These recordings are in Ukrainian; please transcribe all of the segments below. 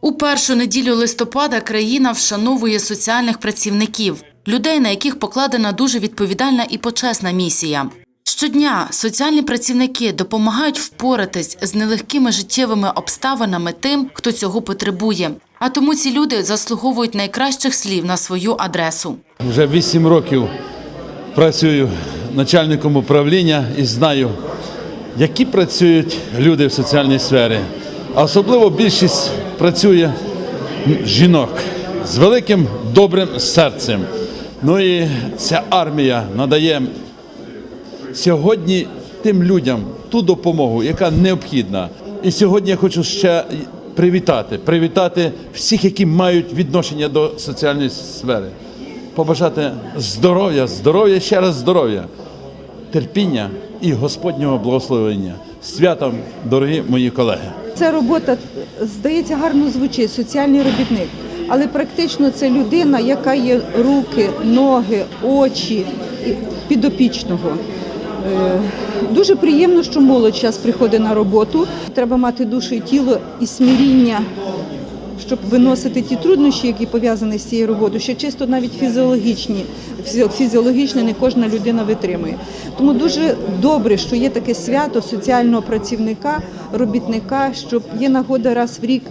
У першу неділю листопада країна вшановує соціальних працівників, людей, на яких покладена дуже відповідальна і почесна місія. Щодня соціальні працівники допомагають впоратись з нелегкими життєвими обставинами тим, хто цього потребує. А тому ці люди заслуговують найкращих слів на свою адресу. Вже 8 років працюю начальником управління і знаю, які працюють люди в соціальній сфері. Особливо більшість працює жінок з великим добрим серцем. Ну і ця армія надає сьогодні тим людям ту допомогу, яка необхідна. І сьогодні я хочу ще привітати, привітати всіх, які мають відношення до соціальної сфери. Побажати здоров'я, здоров'я, ще раз здоров'я, терпіння і Господнього благословення. Святом, дорогі мої колеги! Ця робота здається гарно звучить соціальний робітник, але практично це людина, яка є руки, ноги, очі підопічного. Е, Дуже приємно, що молодь зараз приходить на роботу. Треба мати душу і тіло і смиріння, щоб виносити ті труднощі, які пов'язані з цією роботою, що чисто навіть фізіологічні, фізі- фізіологічно не кожна людина витримує. Тому дуже добре, що є таке свято соціального працівника, робітника, щоб є нагода раз в рік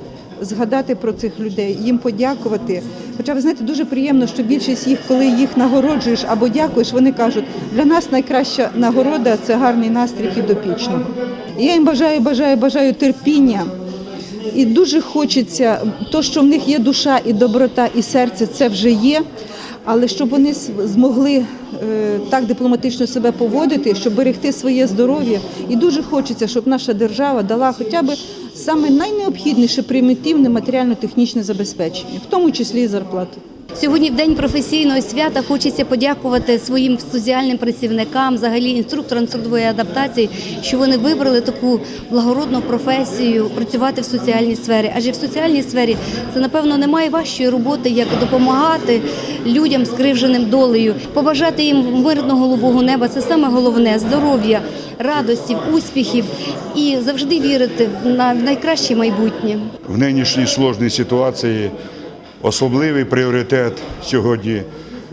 згадати про цих людей, їм подякувати. Хоча ви знаєте, дуже приємно, що більшість їх, коли їх нагороджуєш або дякуєш, вони кажуть, для нас найкраща нагорода це гарний настрій. І я їм бажаю, бажаю, бажаю терпіння. І дуже хочеться, то, що в них є душа і доброта, і серце, це вже є. Але щоб вони змогли е, так дипломатично себе поводити, щоб берегти своє здоров'я. І дуже хочеться, щоб наша держава дала хоча б саме найнеобхідніше примітивне матеріально-технічне забезпечення, в тому числі і зарплату. Сьогодні в день професійного свята хочеться подякувати своїм соціальним працівникам, взагалі інструкторам трудової адаптації, що вони вибрали таку благородну професію працювати в соціальній сфері. Адже в соціальній сфері це напевно немає важчої роботи, як допомагати людям скривженим долею, побажати їм мирного голубого неба. Це саме головне здоров'я, радості, успіхів і завжди вірити на- найкраще майбутнє. в нинішній сложній ситуації особливий пріоритет сьогодні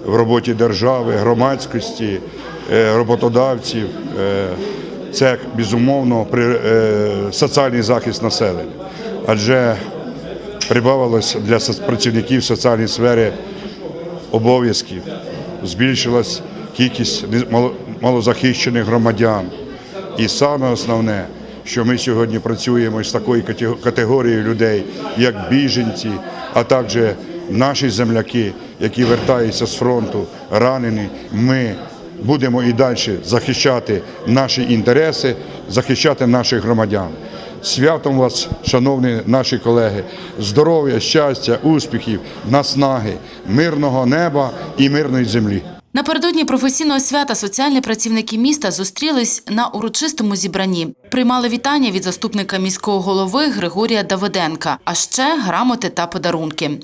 в роботі держави, громадськості, е, роботодавців. е, Це безумовно е, соціальний захист населення, адже прибавилось для працівників соціальної сфери обов'язків, збільшилась кількість малозахищених громадян. І саме основне, що ми сьогодні працюємо з такою катего- категорією людей, як біженці, а також наші земляки, які вертаються з фронту, ранені. Ми будемо і далі захищати наші інтереси, захищати наших громадян. Святом вас, шановні наші колеги, здоров'я, щастя, успіхів, наснаги, мирного неба і мирної землі. Напередодні професійного свята соціальні працівники міста зустрілись на урочистому зібранні. Приймали вітання від заступника міського голови Григорія Давиденка, а ще грамоти та подарунки.